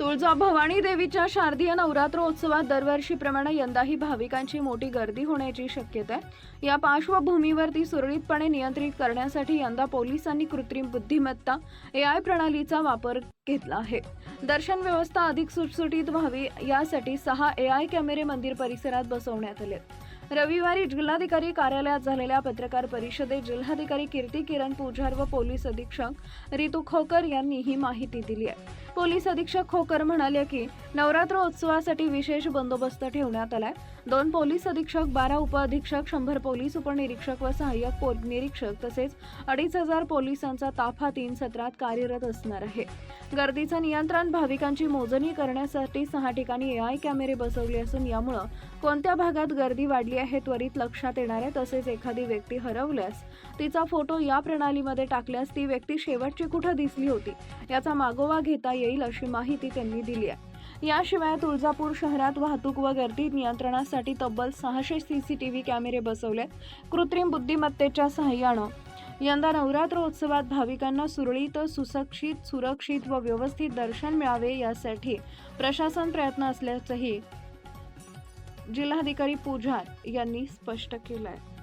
तुळजा भवानी देवीच्या शारदीय नवरात्रोत्सवात दरवर्षीप्रमाणे यंदाही भाविकांची मोठी गर्दी होण्याची शक्यता. आहे या पार्श्वभूमीवर ती सुरळीतपणे नियंत्रित करण्यासाठी यंदा पोलिसांनी कृत्रिम बुद्धिमत्ता ए आय प्रणालीचा वापर घेतला आहे. दर्शन व्यवस्था अधिक सुटसुटीत व्हावी यासाठी सहा ए आय कॅमेरे मंदिर परिसरात बसवण्यात आले रविवारी जिल्हाधिकारी कार्यालयात झालेल्या पत्रकार परिषदेत जिल्हाधिकारी कीर्ती किरण पूजार व पोलीस अधीक्षक रितू खोकर यांनी ही माहिती दिली आहे. पोलीस अधीक्षक खोकर म्हणाले की नवरात्र उत्सवासाठी विशेष बंदोबस्त ठेवण्यात आलाय. दोन पोलीस अधीक्षक बारा उपअधीक्षक शंभर पोलीस उपनिरीक्षक व सहाय्यक पोल निरीक्षक तसेच अडीच हजार पोलिसांचा ताफा तीन सत्रात कार्यरत असणार आहे. गर्दीचं नियंत्रण भाविकांची मोजणी करण्यासाठी सहा ठिकाणी एआय कॅमेरे बसवले असून यामुळं कोणत्या भागात गर्दी वाढली आहे त्वरित लक्षात येणार आहे. तसेच एखादी व्यक्ती हरवल्यास तिचा फोटो या प्रणालीमध्ये टाकल्यास ती व्यक्ती शेवटची कुठं दिसली होती याचा मागोवा घेता येईल अशी माहिती त्यांनी दिली आहे. याशिवाय तुळजापूर शहरात वाहतूक व गर्दी नियंत्रणासाठी तब्बल सहाशे सीसीटीव्ही कॅमेरे बसवले कृत्रिम बुद्धिमत्तेच्या सहाय्यानं. यंदा नवरात्रोत्सवात भाविकांना सुरळीत सुसक्षित सुरक्षित व व्यवस्थित दर्शन मिळावे यासाठी प्रशासन प्रयत्न असल्याचंही जिल्हाधिकारी पुजार यांनी स्पष्ट केलं आहे